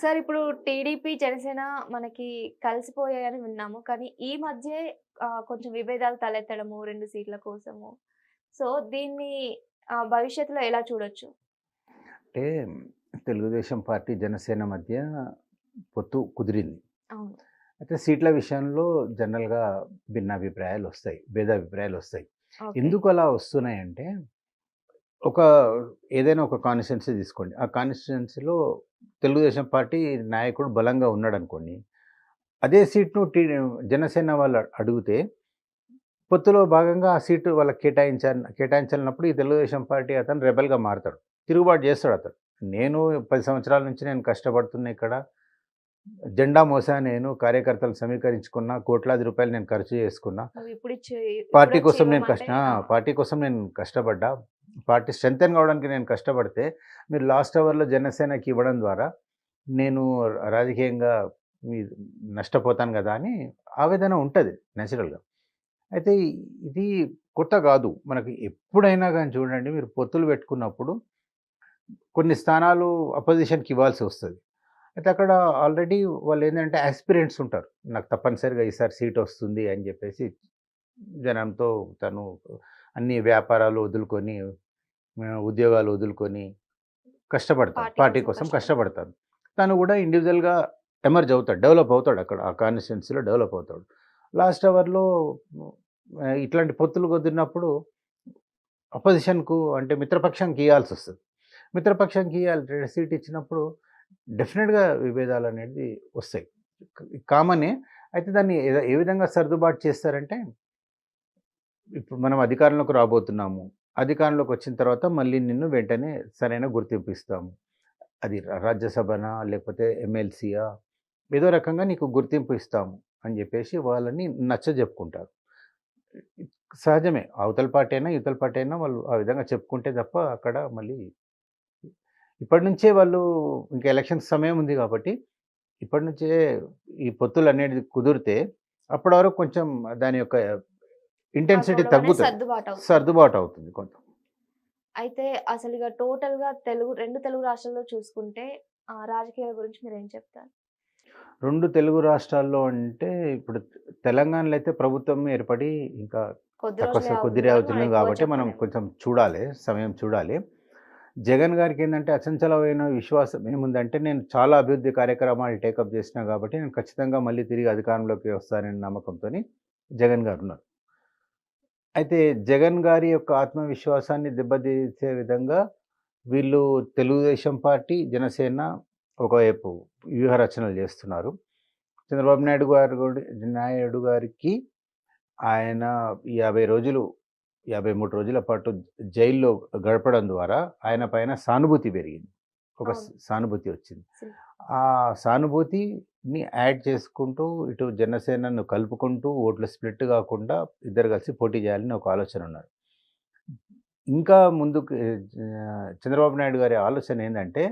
Sir ఇప్పుడు TDP Janasena మనకి కలిసిపోయాయని విన్నాము. కానీ ఈ మధ్య కొంచెం విభేదాలు తలెత్తడము రెండు సీట్ల కోసము. సో దీన్ని భవిష్యత్తులో ఎలా చూడొచ్చు? అంటే తెలుగుదేశం పార్టీ జనసేన మధ్య పొత్తు కుదిరింది. అయితే సీట్ల విషయంలో జనరల్గా భిన్నాభిప్రాయాలు వస్తాయి భేదాభిప్రాయాలు వస్తాయి. ఎందుకు అలా వస్తున్నాయంటే ఒక ఏదైనా ఒక కాన్స్టిట్యున్సీ తీసుకోండి. ఆ కాన్స్టిట్యున్సీలో తెలుగుదేశం పార్టీ నాయకుడు బలంగా ఉన్నాడు అనుకోండి అదే సీట్ను టీ జనసేన వాళ్ళు అడిగితే పొత్తులో భాగంగా ఆ సీటు వాళ్ళకి కేటాయించాలి కేటాయించాలన్నప్పుడు ఈ తెలుగుదేశం పార్టీ అతను రెబల్గా మారుతాడు. తిరుగుబాటు చేస్తాడు అతను. నేను పది సంవత్సరాల నుంచి నేను కష్టపడుతున్నా ఇక్కడ. జెండా మోసా నేను కార్యకర్తలు సమీకరించుకున్నా కోట్లాది రూపాయలు నేను ఖర్చు చేసుకున్నా. పార్టీ కోసం నేను కష్ట పార్టీ కోసం నేను కష్టపడ్డా. పార్టీ స్ట్రెంగ్ కావడానికి నేను కష్టపడితే మీరు లాస్ట్ అవర్లో జనసేనకి ఇవ్వడం ద్వారా నేను రాజకీయంగా మీ నష్టపోతాను కదా అని ఆవేదన ఉంటుంది న్యాచురల్గా అయితే ఇది కొత్త కాదు. మనకి ఎప్పుడైనా కానీ చూడండి మీరు పొత్తులు పెట్టుకున్నప్పుడు కొన్ని స్థానాలు అపోజిషన్కి ఇవ్వాల్సి వస్తుంది. అయితే అక్కడ ఆల్రెడీ వాళ్ళు ఏంటంటే ఆస్పిరెంట్స్ ఉంటారు. నాకు తప్పనిసరిగా ఈసారి సీట్ వస్తుంది అని చెప్పేసి జనంతో తను అన్ని వ్యాపారాలు వదులుకొని ఉద్యోగాలు వదులుకొని కష్టపడతాడు. పార్టీ కోసం కష్టపడతాడు. తను కూడా ఇండివిజువల్గా ఎమర్జ్ అవుతాడు. డెవలప్ అవుతాడు అక్కడ ఆ కాన్స్టిట్యున్సీలో డెవలప్ అవుతాడు. లాస్ట్ అవర్లో ఇట్లాంటి పొత్తులు కుదిరినప్పుడు అపోజిషన్కు అంటే మిత్రపక్షానికి ఇవ్వాల్సి వస్తుంది. మిత్రపక్షానికి ఇవ్వాలి సీట్ ఇచ్చినప్పుడు డెఫినెట్గా విభేదాలు అనేది వస్తాయి. కామనే. అయితే దాన్ని ఏ విధంగా సర్దుబాటు చేస్తారంటే ఇప్పుడు మనం అధికారంలోకి రాబోతున్నాము. అధికారంలోకి వచ్చిన తర్వాత మళ్ళీ నిన్ను వెంటనే సరైన గుర్తింపు ఇస్తాము అది రాజ్యసభనా లేకపోతే ఎమ్మెల్సీయా? ఏదో రకంగా నీకు గుర్తింపు ఇస్తాము అని చెప్పేసి వాళ్ళని నచ్చ చెప్పుకుంటారు. సహజమే. అవతల పార్టీ అయినా ఇవతల పార్టీ అయినా వాళ్ళు ఆ విధంగా చెప్పుకుంటే తప్ప అక్కడ మళ్ళీ ఇప్పటి నుంచే వాళ్ళు ఇంకా ఎలక్షన్ సమయం ఉంది కాబట్టి ఇప్పటి నుంచే ఈ పొత్తులు అనేది కుదిరితే అప్పటి వరకు కొంచెం దాని యొక్క ఇంటెన్సిటీ తగ్గుతుంది. సర్దుబాటు అవుతుంది. సర్దుబాటు అవుతుంది కొంత. అయితే అసలు ఇక టోటల్గా తెలుగు రెండు తెలుగు రాష్ట్రాల్లో చూసుకుంటే ఆ, రాజకీయాల గురించి మీరు ఏం చెప్తారు? రెండు తెలుగు రాష్ట్రాల్లో అంటే ఇప్పుడు తెలంగాణలో అయితే ప్రభుత్వం ఏర్పడి ఇంకా కొద్ది తక్కువ కొద్ది అవుతుంది కాబట్టి మనం. కొంచెం చూడాలి సమయం చూడాలి. జగన్ గారికి ఏంటంటే అచంచలమైన విశ్వాసం ఏముందంటే నేను చాలా అభివృద్ధి కార్యక్రమాలు టేకప్ చేసినా కాబట్టి నేను ఖచ్చితంగా మళ్ళీ తిరిగి అధికారంలోకి వస్తానని నమ్మకంతో జగన్ గారు ఉన్నారు. అయితే జగన్ గారి యొక్క ఆత్మవిశ్వాసాన్ని దెబ్బతీసే విధంగా వీళ్ళు తెలుగుదేశం పార్టీ జనసేన ఒకవైపు వ్యూహ రచనలు చేస్తున్నారు. చంద్రబాబు నాయుడు గారు నాయుడు గారికి ఆయన యాభై రోజులు యాభై మూడు రోజుల పాటు జైల్లో గడపడం ద్వారా ఆయన పైన సానుభూతి పెరిగింది. ఒక. సానుభూతి వచ్చింది. ఆ సానుభూతిని యాడ్ చేసుకుంటూ ఇటు జనసేనను కలుపుకుంటూ ఓట్లు స్ప్లిట్ కాకుండా ఇద్దరు కలిసి పోటీ చేయాలని ఒక ఆలోచన ఉన్నారు. ఇంకా ముందుకు చంద్రబాబు నాయుడు గారి ఆలోచన ఏంటంటే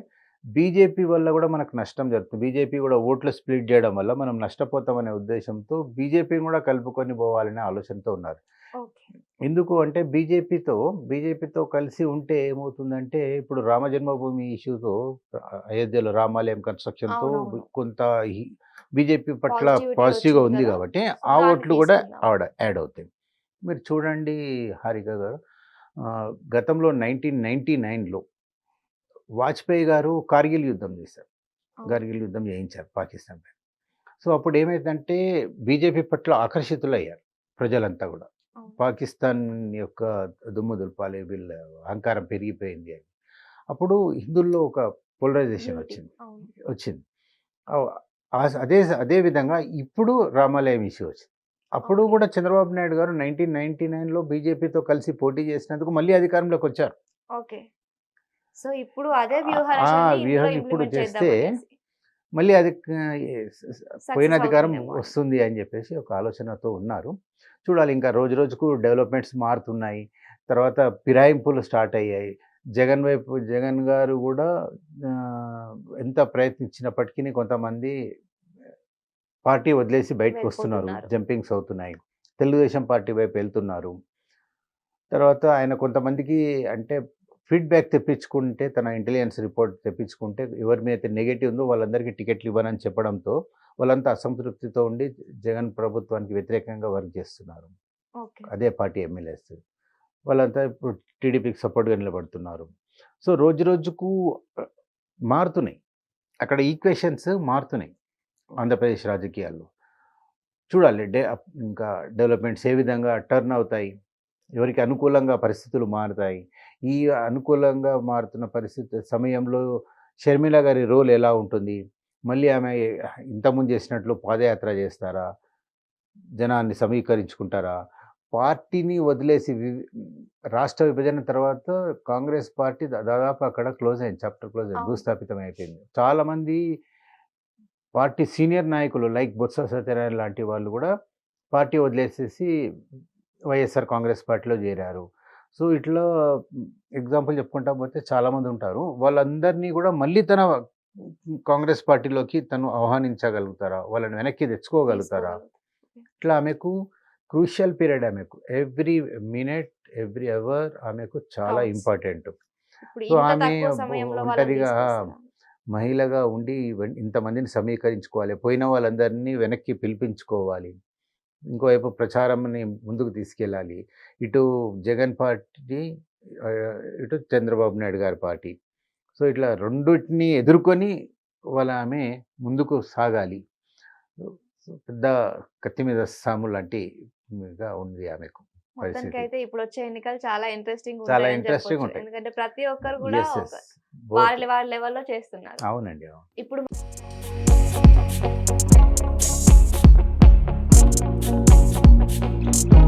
బీజేపీ వల్ల కూడా మనకు నష్టం జరుగుతుంది బీజేపీ కూడా ఓట్లు స్ప్లిట్ చేయడం వల్ల మనం నష్టపోతామనే ఉద్దేశంతో బీజేపీని కూడా కలుపుకొని పోవాలనే ఆలోచనతో ఉన్నారు ఎందుకు అంటే బీజేపీతో బీజేపీతో కలిసి ఉంటే ఏమవుతుందంటే ఇప్పుడు రామ జన్మభూమి ఇష్యూతో అయోధ్యలో రామాలయం కన్స్ట్రక్షన్తో. కొంత బీజేపీ పట్ల పాజిటివ్గా ఉంది. కాబట్టి ఆ ఓట్లు కూడా. ఆవిడ యాడ్ అవుతాయి మీరు చూడండి హారిక గారు గతంలో నైన్టీన్ నైన్టీ నైన్లో వాజ్పేయి గారు కార్గిల్ యుద్ధం చేశారు. కార్గిల్ యుద్ధం చేయించారు పాకిస్తాన్ పైన సో అప్పుడు ఏమైందంటే బీజేపీ పట్ల ఆకర్షితులయ్యారు ప్రజలంతా కూడా. పాకిస్తాన్ యొక్క దుమ్ము దులపాలి వీళ్ళ అహంకారం పెరిగిపోయింది అని అప్పుడు హిందువుల్లో ఒక పోలరైజేషన్. వచ్చింది. వచ్చింది అదే అదే విధంగా ఇప్పుడు రామాలయం ఇష్యూ వచ్చింది అప్పుడు. కూడా చంద్రబాబు నాయుడు గారు నైన్టీన్ నైన్టీ నైన్లో బీజేపీతో కలిసి పోటీ చేసినందుకు మళ్ళీ అధికారంలోకి వచ్చారు ఓకే సో ఇప్పుడు అదే ఆ- వ్యూహ ఆ రచనని వ్యూహం ఇందులో ఇప్పుడు చేస్తే. మళ్ళీ అది పోయిన అధికారం. వస్తుంది అని చెప్పేసి ఒక ఆలోచనతో ఉన్నారు చూడాలి ఇంకా రోజు రోజుకు డెవలప్మెంట్స్ మారుతున్నాయి తర్వాత ఫిరాయింపులు స్టార్ట్ అయ్యాయి జగన్ వైపు జగన్ గారు కూడా ఎంత ప్రయత్నించినప్పటికీ కొంతమంది పార్టీ వదిలేసి బయటకు వస్తున్నారు. జంపింగ్స్ అవుతున్నాయి తెలుగుదేశం పార్టీ వైపు వెళ్తున్నారు తర్వాత ఆయన కొంతమందికి అంటే ఫీడ్బ్యాక్ తెప్పించుకుంటే తన ఇంటెలిజెన్స్ రిపోర్ట్ తెప్పించుకుంటే ఎవరి మీద నెగిటివ్ ఉందో వాళ్ళందరికీ టికెట్లు ఇవ్వనని చెప్పడంతో వాళ్ళంతా అసంతృప్తితో ఉండి జగన్ ప్రభుత్వానికి వ్యతిరేకంగా వర్క్ చేస్తున్నారు. అదే పార్టీ ఎమ్మెల్యేస్ వాళ్ళంతా ఇప్పుడు టీడీపీకి సపోర్ట్గా నిలబడుతున్నారు. సో రోజు రోజుకు మారుతున్నాయి. అక్కడ ఈక్వేషన్స్ మారుతున్నాయి ఆంధ్రప్రదేశ్ రాజకీయాల్లో. చూడాలి డే ఇంకా డెవలప్మెంట్స్ ఏ విధంగా టర్న్ అవుతాయి. ఎవరికి అనుకూలంగా పరిస్థితులు మారుతాయి. ఈ అనుకూలంగా మారుతున్న పరిస్థితి సమయంలో షర్మిల గారి రోల్ ఎలా ఉంటుంది? మళ్ళీ ఆమె ఇంతకుముందు చేసినట్లు పాదయాత్ర చేస్తారా? జనాన్ని సమీకరించుకుంటారా? పార్టీని వదిలేసి రాష్ట్ర విభజన తర్వాత కాంగ్రెస్ పార్టీ దాదాపు అక్కడ క్లోజ్ అయింది. చాప్టర్ క్లోజ్ అయింది. భూస్థాపితం అయిపోయింది. చాలా మంది పార్టీ సీనియర్ నాయకులు లైక్ బొత్స సత్యనారాయణ లాంటి వాళ్ళు కూడా పార్టీ వదిలేసేసి వైఎస్ఆర్ కాంగ్రెస్ పార్టీలో చేరారు. సో ఇట్లా ఎగ్జాంపుల్ చెప్పుకుంటా పోతే చాలామంది ఉంటారు. వాళ్ళందరినీ కూడా మళ్ళీ తన కాంగ్రెస్ పార్టీలోకి తను ఆహ్వానించగలుగుతారా? వాళ్ళని వెనక్కి తెచ్చుకోగలుగుతారా? ఇట్లా ఆమెకు క్రూషియల్ పీరియడ్ ఆమెకు. ఎవ్రీ మినిట్ ఎవ్రీ అవర్ ఆమెకు చాలా. ఇంపార్టెంట్. సో ఆమె ఒంటరిగా. మహిళగా ఉండి ఇంతమందిని సమీకరించుకోవాలి. పోయిన వాళ్ళందరినీ వెనక్కి పిలిపించుకోవాలి. ఇంకోవైపు ప్రచారంని ముందుకు తీసుకెళ్ళాలి. ఇటు జగన్ పార్టీ ఇటు చంద్రబాబు నాయుడు గారి పార్టీ. సో ఇట్లా రెండింటిని ఎదుర్కొని వాళ్ళ ఆమె ముందుకు సాగాలి. పెద్ద కత్తి మీద సాము లాంటి గా ఉంది ఆమెకు. అయితే ఇప్పుడు వచ్చే ఎన్నికలు చాలా ఇంట్రెస్టింగ్ చాలా interesting ఉంటాయి. ఎందుకంటే ప్రతి ఒక్కరు కూడా. వాళ్ళ వాళ్ళ లెవెల్లో చేస్తున్నారు. అవునండి అవును. ఇప్పుడు you